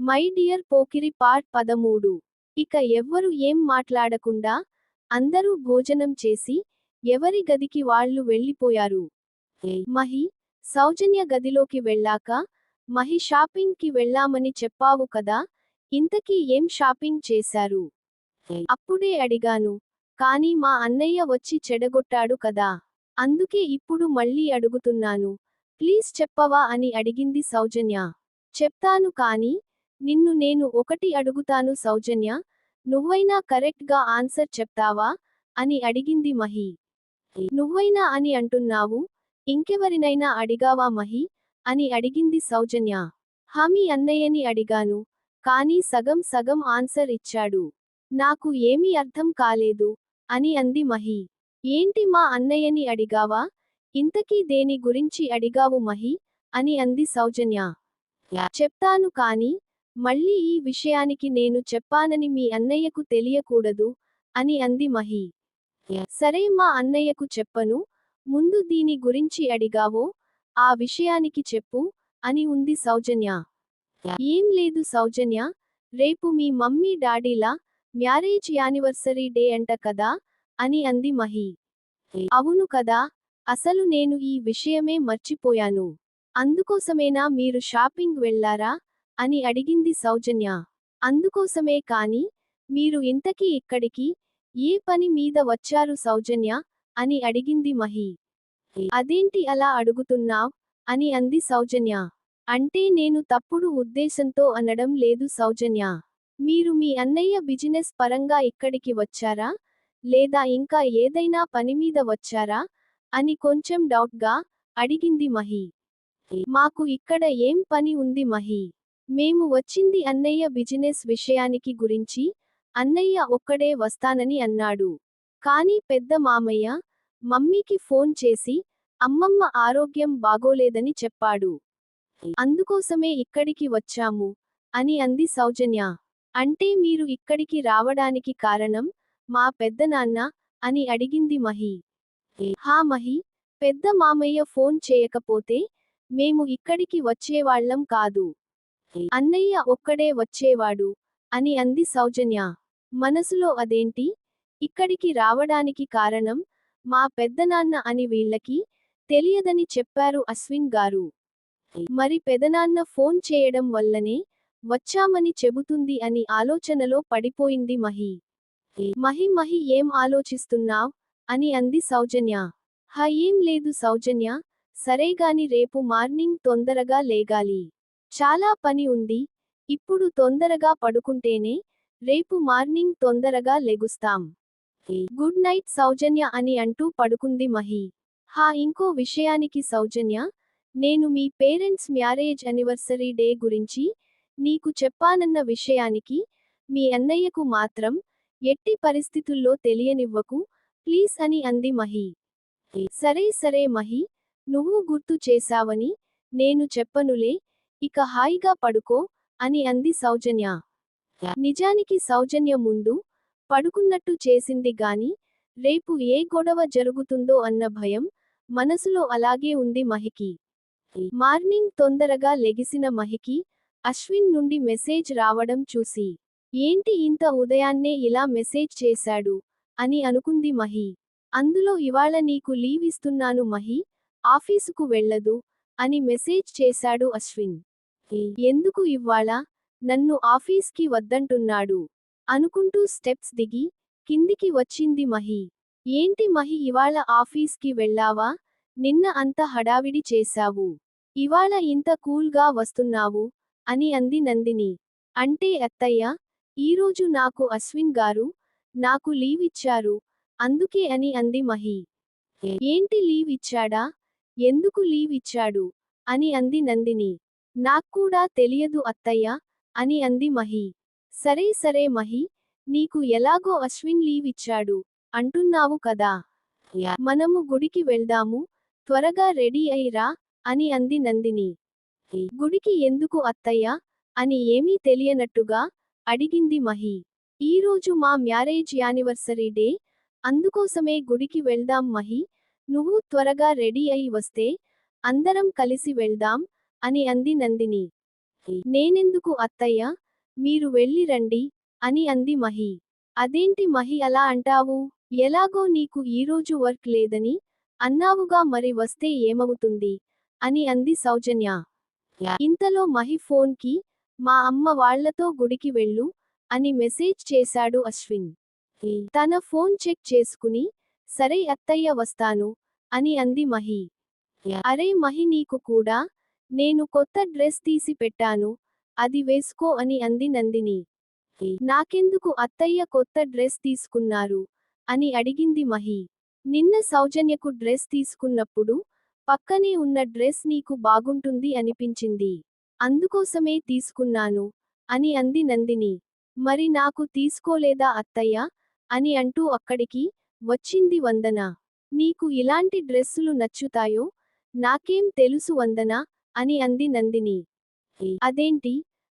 My dear Pokiri part పదమూడు. ఇక ఎవ్వరు ఏం మాట్లాడకుండా అందరూ భోజనం చేసి ఎవరి గదికి వాళ్ళు వెళ్ళిపోయారు. మహి సౌజన్య గదిలోకి వెళ్ళాక మహి షాపింగ్కి వెళ్ళామని చెప్పావు కదా ఇంతకీ ఏం షాపింగ్ చేశారు? అప్పుడే అడిగాను కానీ మా అన్నయ్య వచ్చి చెడగొట్టాడు కదా అందుకే ఇప్పుడు మళ్ళీ అడుగుతున్నాను ప్లీజ్ చెప్పవా అని అడిగింది సౌజన్య. చెప్తాను కానీ నిన్ను నేను ఒకటి అడుగుతాను సౌజన్య నువ్వైనా కరెక్ట్గా ఆన్సర్ చెప్తావా? అని అడిగింది మహి. నువ్వైనా అని అంటున్నావు ఇంకెవరినైనా అడిగావా మహి? అని అడిగింది సౌజన్య. హామీ అన్నయ్యని అడిగాను కానీ సగం సగం ఆన్సర్ ఇచ్చాడు. నాకు ఏమీ అర్థం కాలేదు అని అంది మహి. ఏంటి మా అన్నయ్యని అడిగావా? ఇంతకీ దేని గురించి అడిగావు మహి? అని అంది సౌజన్య. చెప్తాను కానీ మళ్ళీ ఈ విషయానికి నేను చెప్పానని మీ అన్నయ్యకు తెలియకూడదు అని అంది మహి. సరే మా అన్నయ్యకు చెప్పను ముందు దీని గురించి అడిగావో ఆ విషయానికి చెప్పు అని ఉంది సౌజన్య. ఏం లేదు సౌజన్య రేపు మీ మమ్మీ డాడీలా మ్యారేజ్ యానివర్సరీ డే అంట కదా అని అంది మహి. అవును కదా అసలు నేను ఈ విషయమే మర్చిపోయాను. అందుకోసమేనా మీరు షాపింగ్ వెళ్ళారా అని అడిగింది సౌజన్య. అందుకోసమే కాని మీరు ఇంతకీ ఇక్కడికి ఏ పని మీద వచ్చారు సౌజన్య అని అడిగింది మహి. అదేంటి అలా అడుగుతున్నావ్ అని అంది సౌజన్య. అంటే నేను తప్పుడు ఉద్దేశంతో అనడం లేదు సౌజన్య. మీరు మీ అన్నయ్య బిజినెస్ పరంగా ఇక్కడికి వచ్చారా? లేదా ఇంకా ఏదైనా పని మీద వచ్చారా అని కొంచెం డౌట్గా అడిగింది మహి. మాకు ఇక్కడ ఏం పని ఉంది మహి? మేము వచ్చింది అన్నయ్య బిజినెస్ విషయానికి గురించి అన్నయ్య ఒక్కడే వస్తానని అన్నాడు. కానీ పెద్ద మామయ్య మమ్మీకి ఫోన్ చేసి అమ్మమ్మ ఆరోగ్యం బాగోలేదని చెప్పాడు. అందుకోసమే ఇక్కడికి వచ్చాము అని అంది సౌజన్య. అంటే మీరు ఇక్కడికి రావడానికి కారణం మా పెద్దనాన్న అని అడిగింది మహి. హా మహి పెద్ద మామయ్య ఫోన్ చేయకపోతే మేము ఇక్కడికి వచ్చేవాళ్ళం కాదు. అన్నయ్య ఒక్కడే వచ్చేవాడు అని అంది సౌజన్య. మనసులో అదేంటి? ఇక్కడికి రావడానికి కారణం మా పెద్దనాన్న అని వీళ్ళకి తెలియదని చెప్పారు అశ్విన్ గారు. మరి పెదనాన్న ఫోన్ చేయడం వల్లనే వచ్చామని చెబుతుంది అని ఆలోచనలో పడిపోయింది మహి. మహి మహి ఏం ఆలోచిస్తున్నావ్? అని అంది సౌజన్య. హ ఏం లేదు సౌజన్య సరేగాని రేపు మార్నింగ్ తొందరగా లేగాలి. చాలా పని ఉంది. ఇప్పుడు తొందరగా పడుకుంటేనే రేపు మార్నింగ్ తొందరగా లెగుస్తాం. గుడ్ నైట్ సౌజన్య అని అంటూ పడుకుంది మహి. హా ఇంకో విషయానికి సౌజన్య నేను మీ పేరెంట్స్ మ్యారేజ్ అనివర్సరీ డే గురించి నీకు చెప్పానన్న విషయానికి మీ అన్నయ్యకు మాత్రం ఎట్టి పరిస్థితుల్లో తెలియనివ్వకు ప్లీజ్ అని అంది మహి. సరే సరే మహి నువ్వు గుర్తు చేశావని నేను చెప్పనులే ఇక హాయిగా పడుకో అని అంది సౌజన్య. నిజానికి సౌజన్య ముందు పడుకున్నట్టు చేసింది గాని రేపు ఏ గొడవ జరుగుతుందో అన్న భయం మనసులో అలాగే ఉంది మహికి. మార్నింగ్ తొందరగా లెగిసిన మహికి అశ్విన్ నుండి మెసేజ్ రావడం చూసి ఏంటి ఇంత ఉదయాన్నే ఇలా మెసేజ్ చేశాడు? అని అనుకుంది మహి. అందులో ఇవాళ నీకు లీవ్ ఇస్తున్నాను మహి ఆఫీసుకు వెళ్ళదు అని మెసేజ్ చేశాడు అశ్విన్. ఎందుకు ఇవ్వాళ నన్ను ఆఫీస్కి వద్దంటున్నాడు. అనుకుంటూ స్టెప్స్ దిగి కిందికి వచ్చింది మహి. ఏంటి మహి ఇవాళ ఆఫీస్కి వెళ్ళావా? నిన్న అంత హడావిడి చేశావు. ఇవాళ ఇంత కూల్గా వస్తున్నావు? అని అంది నందిని. అంటే అత్తయ్య ఈరోజు నాకు అశ్విన్ గారు నాకు లీవ్ ఇచ్చారు. అందుకే అని అంది మహి. ఏంటి లీవ్ ఇచ్చాడా? ఎందుకు లీవ్ ఇచ్చాడు? అని అంది నందిని. నాక్కూడా తెలియదు అత్తయ్య అని అంది మహి. సరే సరే మహి నీకు ఎలాగో అశ్విన్ లీవ్ ఇచ్చాడు అంటున్నావు కదా. మనము గుడికి వెళ్దాము త్వరగా రెడీ అయిరా అని అంది నందిని. గుడికి ఎందుకు అత్తయ్య అని ఏమీ తెలియనట్టుగా అడిగింది మహి. ఈరోజు మా మ్యారేజ్ యానివర్సరీ డే అందుకోసమే గుడికి వెళ్దాం మహి. నువ్వు త్వరగా రెడీ అయి వస్తే అందరం కలిసి వెళ్దాం అని అంది నందిని. నేనెందుకు అత్తయ్య? మీరు వెళ్ళి రండి అని అంది మహి. అదేంటి మహి అలా అంటావు? ఎలాగో నీకు ఈరోజు వర్క్ లేదని అన్నావుగా మరి వస్తే ఏమవుతుంది? అని అంది సౌజన్య. ఇంతలో మహి ఫోన్కి మా అమ్మ వాళ్ళతో గుడికి వెళ్ళు అని మెసేజ్ చేశాడు అశ్విన్. తన ఫోన్ చెక్ చేసుకుని సరే అత్తయ్య వస్తాను అని అంది మహి. అరే మహి నీకు కూడా నేను కొత్త డ్రెస్ తీసి పెట్టాను అది వేసుకో అని అంది నందిని. నాకెందుకు అత్తయ్య కొత్త డ్రెస్ తీసుకున్నారు? అని అడిగింది మహి. నిన్న సౌజన్యకు డ్రెస్ తీసుకున్నప్పుడు పక్కనే ఉన్న డ్రెస్ నీకు బాగుంటుంది అనిపించింది. అందుకోసమే తీసుకున్నాను అని అంది నందిని. మరి నాకు తీసుకోలేదా అత్తయ్య? అని అంటూ అక్కడికి వచ్చింది వందన. నీకు ఇలాంటి డ్రెస్సులు నచ్చుతాయో? నాకేం తెలుసు వందన అని అంది నందిని. అదేంటి?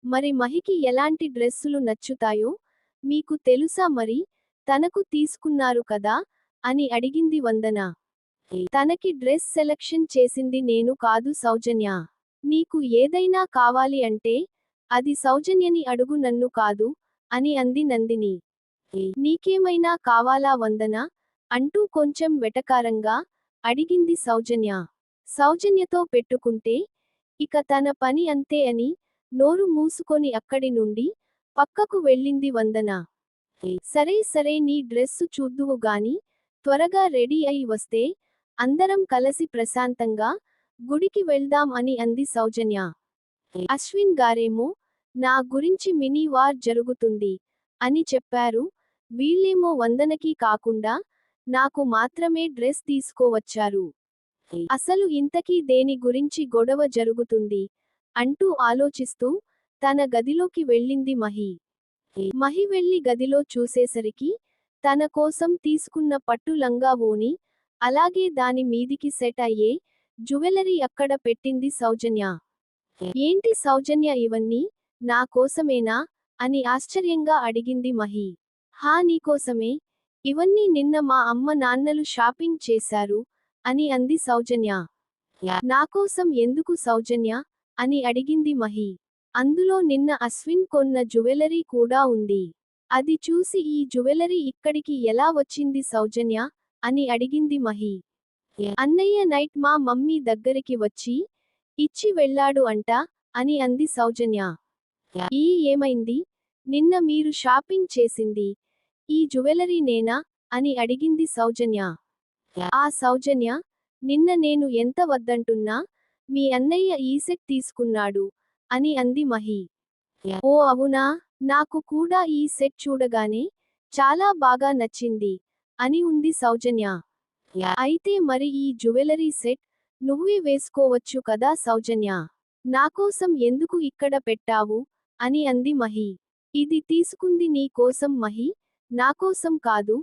మరి మహికి ఎలాంటి డ్రెస్సులు నచ్చుతాయో? మీకు తెలుసా మరి? తనకు తీసుకున్నారు కదా? అని అడిగింది వందన. తనకి డ్రెస్ సెలక్షన్ చేసింది నేను కాదు సౌజన్య. నీకు ఏదైనా కావాలి అంటే అది సౌజన్యని అడుగు నన్ను కాదు అని అంది నందిని. నీకేమైనా కావాలా వందన? అంటూ కొంచెం వెటకారంగా అడిగింది సౌజన్య. సౌజన్యతో పెట్టుకుంటే ఇక తన పని అంతే అని నోరు మూసుకొని అక్కడి నుండి పక్కకు వెళ్ళింది వందన. సరే సరే నీ డ్రెస్సు చూద్దువు గాని త్వరగా రెడీ అయి వస్తే అందరం కలిసి ప్రశాంతంగా గుడికి వెళ్దాం అని అంది సౌజన్య. అశ్విన్ గారేమో నా గురించి మినీ వార్ జరుగుతుంది అని చెప్పారు. వీళ్ళేమో వందనకి కాకుండా నాకు మాత్రమే డ్రెస్ తీసుకోవచ్చారు అసలు ఇంతకీ దేని గురించి గొడవ జరుగుతుంది? అంటూ ఆలోచిస్తూ తన గదిలోకి వెళ్ళింది మహి. మహి వెళ్ళి గదిలో చూసేసరికి తన కోసం తీసుకున్న పట్టు లంగా ఓని అలాగే దాని మీదికి సెట్ అయ్యే జ్యువెలరీ అక్కడ పెట్టింది సౌజన్య. ఏంటి సౌజన్య ఇవన్నీ నా కోసమేనా? అని ఆశ్చర్యంగా అడిగింది మహి. హా నీకోసమే ఇవన్నీ నిన్న మా అమ్మ నాన్నలు షాపింగ్ చేశారు. అని అంది సౌజన్య. నాకోసం ఎందుకు సౌజన్య? అని అడిగింది మహి. అందులో నిన్న అశ్విన్ కొన్న జ్యువెలరీ కూడా ఉంది. అది చూసి ఈ జ్యువెలరీ ఇక్కడికి ఎలా వచ్చింది సౌజన్య? అని అడిగింది మహి. అన్నయ్య నైట్ మా మమ్మీ దగ్గరికి వచ్చి ఇచ్చి వెళ్ళాడు అంట అని అంది సౌజన్య. ఈ ఏమైంది? నిన్న మీరు షాపింగ్ చేసింది. ఈ జ్యువెలరీ నేనా? అని అడిగింది సౌజన్య. ఆ సౌజన్య నిన్న నేను ఎంత వద్దంటున్నా మీ అన్నయ్య ఈ సెట్ తీసుకున్నాడు అని అంది మహి. ఓ అవునా నాకు కూడా ఈ సెట్ చూడగానే చాలా బాగా నచ్చింది అని ఉంది సౌజన్య. అయితే మరి ఈ జ్యువెలరీ సెట్ నువ్వే వేసుకోవచ్చు కదా సౌజన్య. నాకోసం ఎందుకు ఇక్కడ పెట్టావు అని అంది మహి. ఇది తీసుకుంది నీ కోసం మహి నాకోసం కాదు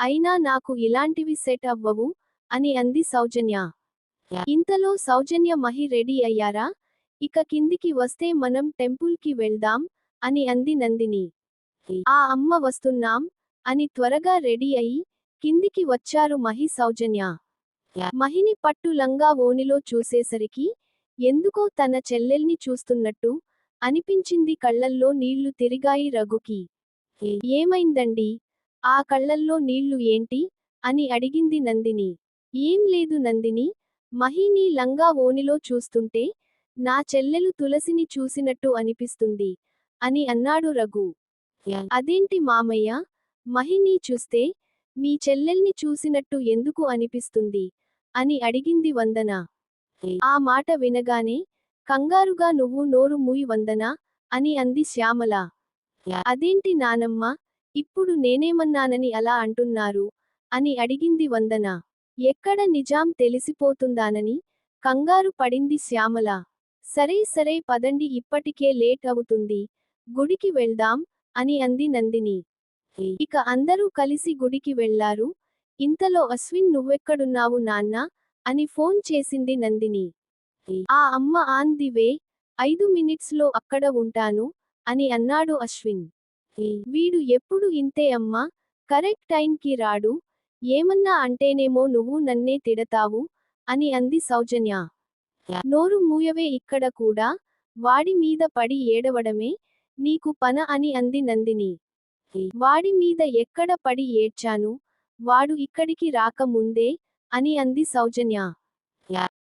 అయినా నాకు ఇలాంటివి సెట్ అవ్వవు అని అంది సౌజన్య. ఇంతలో సౌజన్య మహి రెడీ అయ్యారా? ఇక కిందికి వస్తే మనం టెంపుల్కి వెళ్దాం అని అంది నందిని. ఆ అమ్మ వస్తున్నాం అని త్వరగా రెడీ అయి కిందికి వచ్చారు మహి సౌజన్య. మహిని పట్టు లంగా ఓనిలో చూసేసరికి ఎందుకో తన చెల్లెల్ని చూస్తున్నట్టు అనిపించింది కళ్ళల్లో నీళ్ళు తిరిగాయి రఘుకి. ఏమైందండి? ఆ కళ్ళల్లో నీళ్ళు ఏంటి? అని అడిగింది నందిని. ఏం లేదు నందిని. మహిని లంగా ఓనిలో చూస్తుంటే నా చెల్లెలు తులసిని చూసినట్టు అనిపిస్తుంది అని అన్నాడు రఘు. అదేంటి మామయ్య? మహిని చూస్తే మీ చెల్లెల్ని చూసినట్టు ఎందుకు అనిపిస్తుంది? అని అడిగింది వందన. ఆ మాట వినగానే కంగారుగా నువ్వు నోరు మూయి వందన? అని అంది శ్యామల. అదేంటి నానమ్మ? ఇప్పుడు నేనేమన్నానని అలా అంటున్నారు? అని అడిగింది వందన. ఎక్కడ నిజాం తెలిసిపోతుందానని? కంగారు పడింది శ్యామల. సరే సరే పదండి ఇప్పటికే లేట్ అవుతుంది. గుడికి వెళ్దాం అని అంది నందిని. ఇక అందరూ కలిసి గుడికి వెళ్ళారు. ఇంతలో అశ్విన్ నువ్వెక్కడున్నావు నాన్న? అని ఫోన్ చేసింది నందిని. ఆ అమ్మ ఆన్ ది వే ఐదు మినిట్స్లో అక్కడ ఉంటాను అని అన్నాడు అశ్విన్. వీడు ఎప్పుడు ఇంతే అమ్మా? కరెక్ట్ టైంకి రాడు. ఏమన్నా అంటేనేమో నువ్వు నన్నే తిడతావు అని అంది సౌజన్య. నోరు మూయవే ఇక్కడ కూడా. వాడి మీద పడి ఏడవడమే నీకు పన అని అంది నందిని. వాడి మీద ఎక్కడ పడి ఏడ్చాను? వాడు ఇక్కడికి రాకముందే అని అంది సౌజన్య.